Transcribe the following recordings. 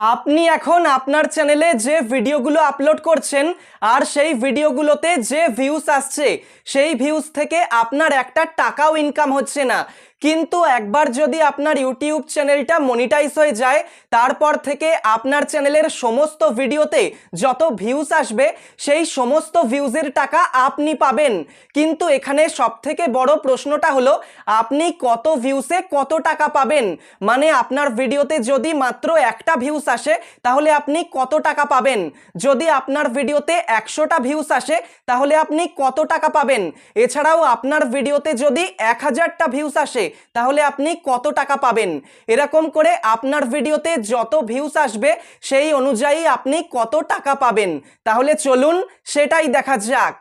আপনি এখন আপনার চ্যানেলে যে ভিডিওগুলো আপলোড করছেন, আর সেই ভিডিওগুলোতে যে ভিউস আসছে, সেই ভিউস থেকে আপনার একটা টাকাও ইনকাম হচ্ছে না। কিন্তু একবার যদি আপনার ইউটিউব চ্যানেলটা মনিটাইজ হয়ে যায়, তারপর থেকে আপনার চ্যানেলের সমস্ত ভিডিওতে যত ভিউস আসবে, সেই সমস্ত ভিউজের টাকা আপনি পাবেন। কিন্তু এখানে সবথেকে বড় প্রশ্নটা হলো, আপনি কত ভিউসে কত টাকা পাবেন? মানে আপনার ভিডিওতে যদি মাত্র একটা ভিউস আসে, তাহলে আপনি কত টাকা পাবেন? যদি আপনার ভিডিওতে একশোটা ভিউস আসে, তাহলে আপনি কত টাকা পাবেন? এছাড়াও আপনার ভিডিওতে যদি এক হাজারটা ভিউস আসে তাহলে আপনি কত টাকা পাবেন? এরকম করে আপনার ভিডিওতে যত ভিউস আসবে, সেই অনুযায়ী আপনি কত টাকা পাবেন? তাহলে চলুন সেটাই দেখা যাক।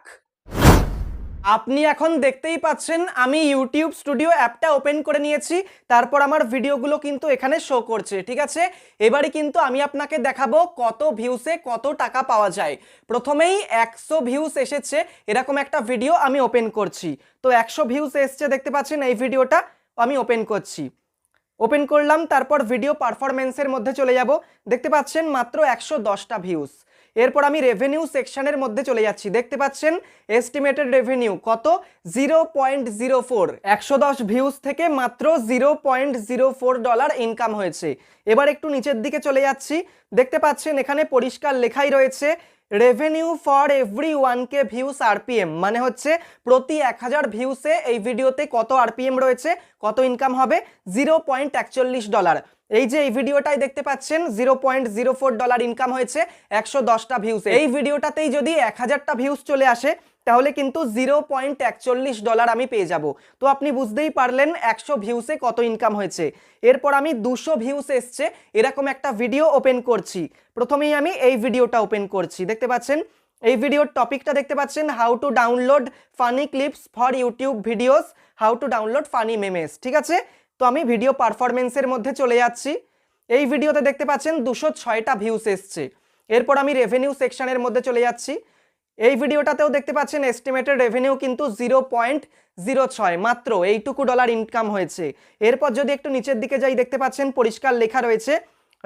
আপনি এখন দেখতেই পাচ্ছেন, আমি ইউটিউব স্টুডিও অ্যাপটা ওপেন করে নিয়েছি। তারপর আমার ভিডিওগুলো কিন্তু এখানে শো করছে, ঠিক আছে? এবারে কিন্তু আমি আপনাকে দেখাবো কত ভিউসে কত টাকা পাওয়া যায়। প্রথমেই একশো ভিউস এসেছে, এরকম একটা ভিডিও আমি ওপেন করছি। তো একশো ভিউস এসছে, দেখতে পাচ্ছেন এই ভিডিওটা আমি ওপেন করছি। ওপেন করলাম, তারপর ভিডিও পারফরমেন্সের মধ্যে চলে যাব। দেখতে পাচ্ছেন মাত্র একশো দশটা ভিউস এরপর আমি রেভিনিউ সেকশনের মধ্যে চলে যাচ্ছি। দেখতে পাচ্ছেন এস্টিমেটেড রেভিনিউ কত? জিরো পয়েন্ট জিরো ফোর একশো দশ ভিউজ থেকে মাত্র zero point zero four dollar income হয়েছে। এবার একটু নিচের দিকে চলে যাচ্ছি। দেখতে পাচ্ছেন, এখানে পরিষ্কার লেখাই রয়েছে revenue for every one K views RPM মানে হচ্ছে, প্রতি এক হাজার ভিউসে এই ভিডিওতে কত আরপিএম রয়েছে, কত ইনকাম হবে? জিরো পয়েন্ট একচল্লিশ ডলার এই যে এই ভিডিওটাই দেখতে পাচ্ছেন zero point zero four dollar income হয়েছে, একশো দশটা ভিউসে এই ভিডিওটাতেই যদি এক হাজারটা ভিউস চলে আসে, তাহলে কিন্তু জিরো পয়েন্ট একচল্লিশ ডলার আমি পেয়ে যাব। তো আপনি বুঝতেই পারলেন একশো ভিউসে কত ইনকাম হয়েছে। এরপর আমি দুশো ভিউস এসছে, এরকম একটা ভিডিও ওপেন করছি। প্রথমেই আমি এই ভিডিওটা ওপেন করছি। দেখতে পাচ্ছেন? এই ভিডিওর টপিকটা দেখতে পাচ্ছেন how to download funny clips for YouTube videos how to download funny memes ঠিক আছে? তো আমি ভিডিও পারফরমেন্সের মধ্যে চলে যাচ্ছি। এই ভিডিওতে দেখতে পাচ্ছেন দুশো ছয়টা ভিউস এসছে। এরপর আমি রেভিনিউ সেকশনের মধ্যে চলে যাচ্ছি। এই ভিডিওটাতেও দেখতে পাচ্ছেন এস্টিমেটেড রেভিনিউ কিন্তু জিরো পয়েন্ট জিরো ছয়, মাত্র এইটুকু ডলার ইনকাম হয়েছে। এরপর যদি একটু নিচের দিকে যাই, দেখতে পাচ্ছেন পরিষ্কার লেখা রয়েছে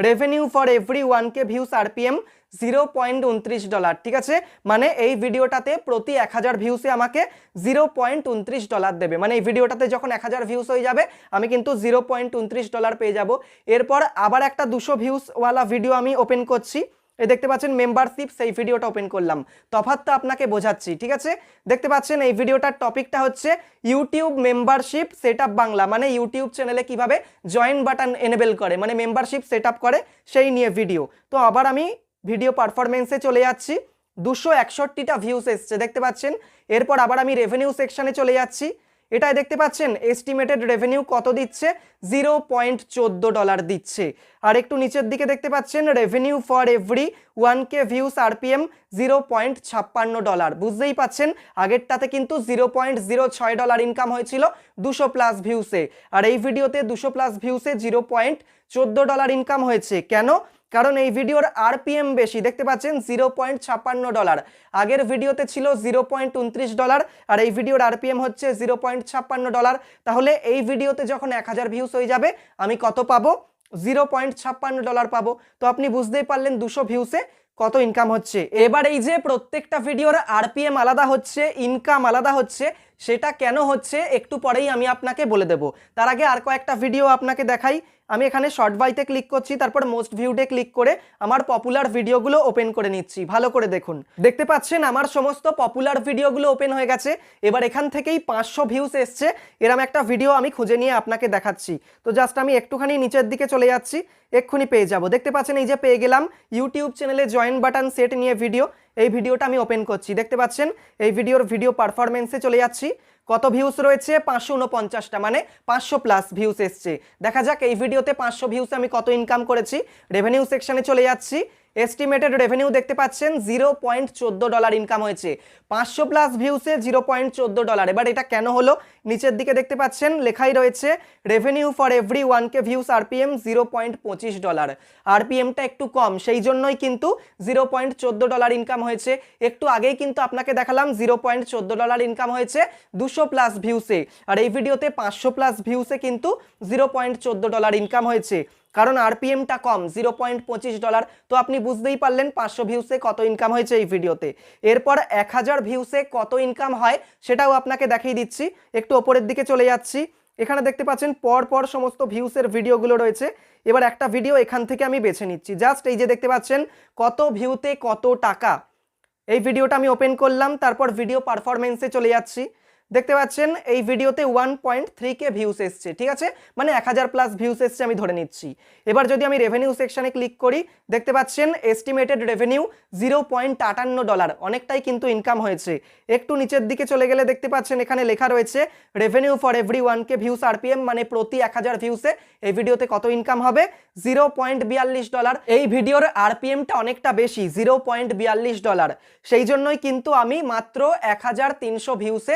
revenue for every one K views RPM zero point উনত্রিশ ডলার ঠিক আছে? মানে এই ভিডিওটাতে প্রতি এক হাজার ভিউসে আমাকে জিরো পয়েন্ট উনত্রিশ ডলার দেবে। মানে এই ভিডিওটাতে যখন এক হাজার ভিউস হয়ে যাবে, আমি কিন্তু জিরো পয়েন্ট উনত্রিশ ডলার পেয়ে যাব। এরপর আবার একটা দুশো ভিউসওয়ালা ভিডিও আমি ওপেন করছি। এই দেখতে পাচ্ছেন মেম্বারশিপ সেই ভিডিওটা ওপেন করলাম। তফাৎটা আপনাকে বোঝাচ্ছি, ঠিক আছে? দেখতে পাচ্ছেন এই ভিডিওটার টপিকটা হচ্ছে ইউটিউব মেম্বারশিপ সেট বাংলা মানে ইউটিউব চ্যানেলে কীভাবে জয়েন বাটন এনেবেল করে মানে মেম্বারশিপ সেট করে সেই নিয়ে ভিডিও তো আবার আমি ভিডিও পারফরমেন্সে চলে যাচ্ছি, দুশো একষট্টিটা ভিউস এসছে, দেখতে পাচ্ছেন? এরপর আবার আমি রেভিনিউ সেকশানে চলে যাচ্ছি এটাই দেখতে পাচ্ছেন এস্টিমেটেড রেভিনিউ কত দিচ্ছে? জিরো পয়েন্ট চোদ্দ ডলার দিচ্ছে। আর একটু নিচের দিকে দেখতে পাচ্ছেন revenue for every one K views RPM zero point ছাপ্পান্ন ডলার বুঝতেই পাচ্ছেন, আগেরটাতে কিন্তু জিরো পয়েন্ট জিরো ছয় ডলার ইনকাম হয়েছিল দুশো প্লাস ভিউসে আর এই ভিডিওতে দুশো প্লাস ভিউসে জিরো পয়েন্ট চোদ্দ ডলার ইনকাম হয়েছে। কেন? কারণ এই ভিডিওর আরপিএম বেশি, দেখতে পাচ্ছেন জিরো পয়েন্ট ছাপ্পান্ন ডলার আগের ভিডিওতে ছিল জিরো পয়েন্ট উনত্রিশ ডলার আর এই ভিডিওর আরপিএম হচ্ছে জিরো পয়েন্ট ছাপ্পান্ন ডলার তাহলে এই ভিডিওতে যখন এক হাজার ভিউস হয়ে যাবে, আমি কত পাবো? জিরো পয়েন্ট ছাপ্পান্ন ডলার পাবো। তো আপনি বুঝতেই পারলেন দুশো ভিউসে কত ইনকাম হচ্ছে। এবার এই যে প্রত্যেকটা ভিডিওর আরপিএম আলাদা হচ্ছে ইনকাম আলাদা হচ্ছে, সেটা কেন হচ্ছে, একটু পরেই আমি আপনাকে বলে দেব। তার আগে আর কয়েকটা ভিডিও আপনাকে দেখাই। আমি এখানে শর্ট বাইতে ক্লিক করছি, তারপর মোস্ট ভিউডে ক্লিক করে আমার পপুলার ভিডিওগুলো ওপেন করে নিচ্ছি। ভালো করে দেখুন। দেখতে পাচ্ছেন আমার সমস্ত পপুলার ভিডিওগুলো ওপেন হয়ে গেছে। এবার এখান থেকেই পাঁচশো ভিউস এসছে। এরম একটা ভিডিও আমি খুঁজে নিয়ে আপনাকে দেখাচ্ছি। তো জাস্ট আমি একটুখানি নিচের দিকে চলে যাচ্ছি। এক্ষুনি পেয়ে যাব। দেখতে পাচ্ছেন এই যে পেয়ে গেলাম ইউটিউব চ্যানেলে জয়েন বাটন সেট নিয়ে ভিডিও এই ভিডিওটা আমি ওপেন করছি। দেখতে পাচ্ছেন এই ভিডিওর ভিডিও পারফরমেন্সে চলে যাচ্ছি। কত ভিউস রয়েছে? পাঁচশো উনপঞ্চাশটা মানে পাঁচশো প্লাস ভিউস এসছে। দেখা যাক, এই ভিডিওতে পাঁচশো ভিউসে আমি কত ইনকাম করেছি। রেভিনিউ সেকশানে চলে যাচ্ছি। এস্টিমেটেড রেভিনিউ দেখতে পাচ্ছেন জিরো পয়েন্ট চোদ্দ ডলার ইনকাম হয়েছে। পাঁচশো প্লাস ভিউসে জিরো পয়েন্ট চোদ্দ ডলার এবার এটা কেন হলো? নিচের দিকে দেখতে পাচ্ছেন, লেখাই রয়েছে revenue for every one K views RPM zero point পঁচিশ ডলার আরপিএমটা একটু কম, সেই জন্যই কিন্তু জিরো পয়েন্ট চোদ্দ ডলার ইনকাম হয়েছে। একটু আগেই কিন্তু আপনাকে দেখালাম জিরো পয়েন্ট চোদ্দ ডলার ইনকাম হয়েছে দুশো প্লাস ভিউসে আর এই ভিডিওতে পাঁচশো প্লাস ভিউসে কিন্তু জিরো পয়েন্ট চোদ্দ ডলার ইনকাম হয়েছে। কারণ আরপিএমটা কম জিরো পয়েন্ট পঁচিশ ডলার তো আপনি বুঝতেই পারলেন পাঁচশো ভিউসে কত ইনকাম হয়েছে এই ভিডিওতে এরপর এক হাজার ভিউসে কত ইনকাম হয় সেটাও আপনাকে দেখিয়ে দিচ্ছি। একটু ওপরের দিকে চলে যাচ্ছি। এখানে দেখতে পাচ্ছেন পর পর সমস্ত ভিউসের ভিডিওগুলো রয়েছে। এবার একটা ভিডিও এখান থেকে আমি বেছে নিচ্ছি। জাস্ট এই যে দেখতে পাচ্ছেন কত ভিউতে কত টাকা। এই ভিডিওটা আমি ওপেন করলাম, তারপর ভিডিও পারফরমেন্সে চলে যাচ্ছি। দেখতে পাচ্ছেন, এই ভিডিওতে one point three K views এসছে, ঠিক আছে? মানে এক হাজার প্লাস ভিউস এসছে আমি ধরে নিচ্ছি। এবার যদি আমি রেভিনিউ সেকশনে ক্লিক করি, দেখতে পাচ্ছেন এস্টিমেটেড রেভিনিউ জিরো পয়েন্ট আটান্ন ডলার অনেকটাই কিন্তু ইনকাম হয়েছে। একটু নিচের দিকে চলে গেলে দেখতে পাচ্ছেন, এখানে লেখা রয়েছে revenue for every one K views RPM মানে প্রতি এক হাজার ভিউসে এই ভিডিওতে কত ইনকাম হবে? জিরো পয়েন্ট বিয়াল্লিশ ডলার এই ভিডিওর আরপিএমটা অনেকটা বেশি জিরো পয়েন্ট বিয়াল্লিশ ডলার সেই জন্যই কিন্তু আমি মাত্র এক হাজার তিনশো ভিউসে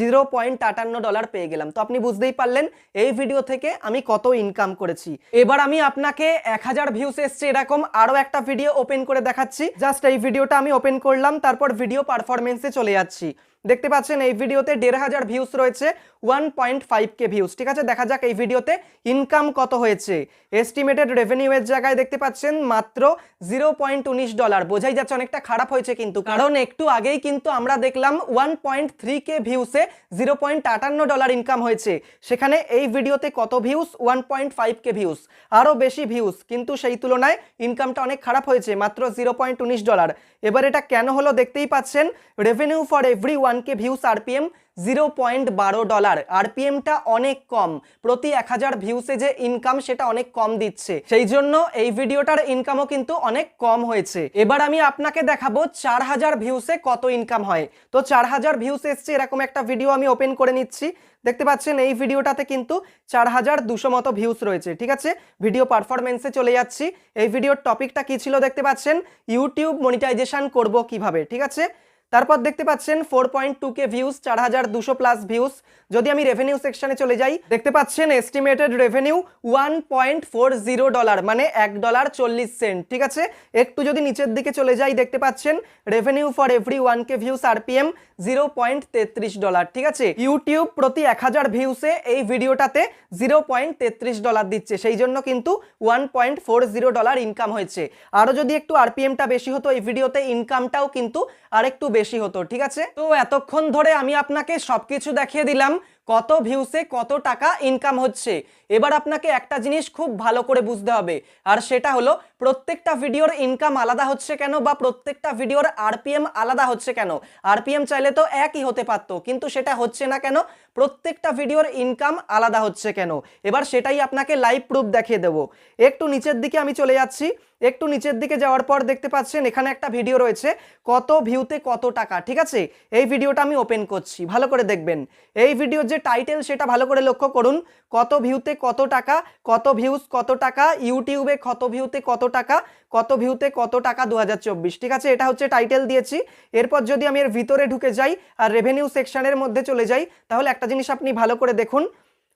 জিরো পয়েন্ট আটান্ন ডলার পেয়ে গেলাম। তো আপনি বুঝতেই পারলেন, এই ভিডিও থেকে আমি কত ইনকাম করেছি। এবার আমি আপনাকে এক হাজার ভিউস এসছে এরকম আরও একটা ভিডিও ওপেন করে দেখাচ্ছি। জাস্ট এই ভিডিওটা আমি ওপেন করলাম, তারপর ভিডিও পারফরমেন্সে চলে যাচ্ছি। দেখতে পাচ্ছেন এই ভিডিওতে দেড় হাজার ভিউস রয়েছে one point five K views ঠিক আছে, দেখা যাক এই ভিডিওতে ইনকাম কত হয়েছে। এস্টিমেটেড রেভিনিউ এর জায়গায় দেখতে পাচ্ছেন মাত্র জিরো পয়েন্ট উনিশ ডলার বোঝাই যাচ্ছে অনেকটা খারাপ হয়েছে কিন্তু, কারণ একটু আগেই কিন্তু আমরা দেখলাম ওয়ান পয়েন্ট থ্রি কে ভিউসে জিরো পয়েন্ট আটান্ন ডলার ইনকাম হয়েছে। সেখানে এই ভিডিওতে কত views one point five K views আরও বেশি ভিউস কিন্তু সেই তুলনায় ইনকামটা অনেক খারাপ হয়েছে, মাত্র জিরো পয়েন্ট উনিশ ডলার এবার এটা কেন হলো দেখতেই পাচ্ছেন। Revenue for every one K views RPM zero point বারো ডলার। আরপিএমটা অনেক কম। প্রতি এক হাজার ভিউসে যে ইনকাম সেটা অনেক কম দিচ্ছে। সেই জন্য এই ভিডিওটার ইনকামও কিন্তু অনেক কম হয়েছে। এবার আমি আপনাকে দেখাবো চার হাজার ভিউসে কত ইনকাম হয়। তো চার হাজার ভিউস এসছে, এরকম একটা ভিডিও আমি ওপেন করে নিচ্ছি। দেখতে পাচ্ছেন, এই ভিডিওটাতে কিন্তু চার হাজার দুশো মতো ভিউস রয়েছে, ঠিক আছে? ভিডিও পারফরমেন্সে চলে যাচ্ছি। এই ভিডিওর টপিকটা কি ছিল দেখতে পাচ্ছেন? ইউটিউব মনিটাইজেশন করব কীভাবে, ঠিক আছে? তারপর দেখতে পাচ্ছেন four point two K views চার হাজার দুশো প্লাস ভিউস যদি আমি রেভিনিউ সেকশনে চলে যাই, দেখতে পাচ্ছেন estimated revenue one point four zero dollar মানে এক ডলার চল্লিশ সেন্ট ঠিক আছে? একটু যদি নিচের দিকে চলে যাই, দেখতে পাচ্ছেন revenue for every one K views RPM zero point তেত্রিশ ডলার ঠিক আছে? ইউটিউব প্রতি এক হাজার ভিউসে এই ভিডিওটাতে জিরো পয়েন্ট তেত্রিশ ডলার দিচ্ছে। সেই জন্য কিন্তু one point four zero dollar income হয়েছে। আরও যদি একটু আরপিএমটা বেশি হতো, এই ভিডিওতে ইনকামটাও কিন্তু আরেকটু বেশি হতো, ঠিক আছে? তো এতক্ষণ ধরে আমি আপনাকে সবকিছু দেখিয়ে দিলাম, কত ভিউসে কত টাকা ইনকাম হচ্ছে। এবার আপনাকে একটা জিনিস খুব ভালো করে বুঝতে হবে, আর সেটা হলো প্রত্যেকটা ভিডিওর ইনকাম আলাদা হচ্ছে কেন বা প্রত্যেকটা ভিডিওর আরপিএম আলাদা হচ্ছে কেন? আরপিএম চাইলে তো একই হতে পারতো, কিন্তু সেটা হচ্ছে না কেন? প্রত্যেকটা ভিডিওর ইনকাম আলাদা হচ্ছে কেন? এবার সেটাই আপনাকে লাইভ প্রুফ দেখিয়ে দেবো। একটু নিচের দিকে আমি চলে যাচ্ছি একটু নিচের দিকে যাওয়ার পর দেখতে পাচ্ছেন এখানে একটা ভিডিও রয়েছে, কত ভিউতে কত টাকা, ঠিক আছে? এই ভিডিওটা আমি ওপেন করছি, ভালো করে দেখবেন। এই ভিডিওর যে টাইটেল সেটা ভালো করে লক্ষ্য করুন, কত ভিউতে কত টাকা, কত ভিউজ কত টাকা ইউটিউবে কত ভিউতে কত টাকা, কত ভিউতে কত টাকা দু হাজার চব্বিশ, ঠিক আছে? এটা হচ্ছে টাইটেল দিয়েছি। এরপর যদি আমি এর ভিতরে ঢুকে যাই আর রেভিনিউ সেকশনের মধ্যে চলে যাই, তাহলে একটা জিনিস আপনি ভালো করে দেখুন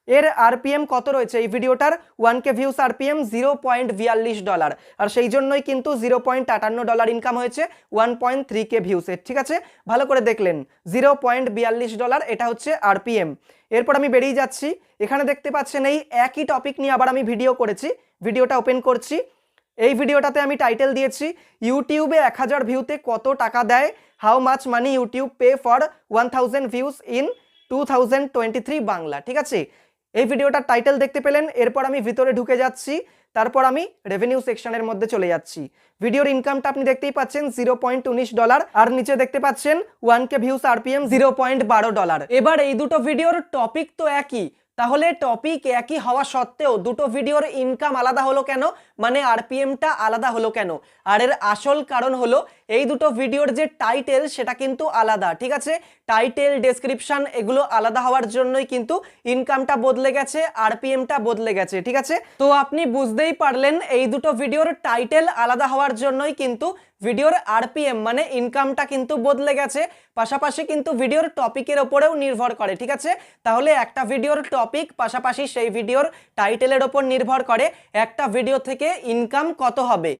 এর আরপিএম কত রয়েছে? এই ভিডিওটার one K views RPM zero point বিয়াল্লিশ ডলার। আর সেই জন্যই কিন্তু জিরো পয়েন্ট আটান্ন ডলার ইনকাম হয়েছে ওয়ান পয়েন্ট থ্রি কে ভিউসের ঠিক আছে? ভালো করে দেখলেন জিরো পয়েন্ট বিয়াল্লিশ ডলার, এটা হচ্ছে আরপিএম। এরপর আমি বেরিয়ে যাচ্ছি। এখানে দেখতে পাচ্ছেন এই একই টপিক নিয়ে আবার আমি ভিডিও করেছি। ভিডিওটা ওপেন করছি। এই ভিডিওটাতে আমি টাইটেল দিয়েছি, ইউটিউবে এক হাজার ভিউতে কত টাকা দেয়? How much money YouTube pay for one thousand views in two thousand twenty three Bangla. ঠিক আছে? এই ভিডিওটার টাইটেল দেখতে পেলেন, এরপর আমি ভিতরে ঢুকে যাচ্ছি, তারপর আমি রেভিনিউ সেকশনের মধ্যে চলে যাচ্ছি। ভিডিওর ইনকামটা আপনি দেখতেই পাচ্ছেন জিরো পয়েন্ট উনিশ ডলার আর নিচে দেখতে পাচ্ছেন one K views RPM zero point বারো ডলার এবার এই দুটো ভিডিওর টপিক তো একই তাহলে টপিক একই হওয়া সত্ত্বেও দুটো ভিডিওর ইনকাম আলাদা হলো কেন? মানে আরপিএমটা আলাদা হলো কেন? আর এর আসল কারণ হলো এই দুটো ভিডিওর যে টাইটেল সেটা কিন্তু আলাদা, ঠিক আছে? টাইটেল ডেসক্রিপশন এগুলো আলাদা হওয়ার জন্যই কিন্তু ইনকামটা বদলে গেছে আরপিএমটা বদলে গেছে, ঠিক আছে? তো আপনি বুঝতেই পারলেন এই দুটো ভিডিওর টাইটেল আলাদা হওয়ার জন্যই কিন্তু ভিডিওর আরপিএম মানে ইনকামটা কিন্তু বদলে গেছে। পাশাপাশি কিন্তু ভিডিওর টপিকের ওপরেও নির্ভর করে, ঠিক আছে? তাহলে একটা ভিডিওর টপিক পাশাপাশি সেই ভিডিওর টাইটেলের ওপর নির্ভর করে একটা ভিডিও থেকে ইনকাম কত হবে।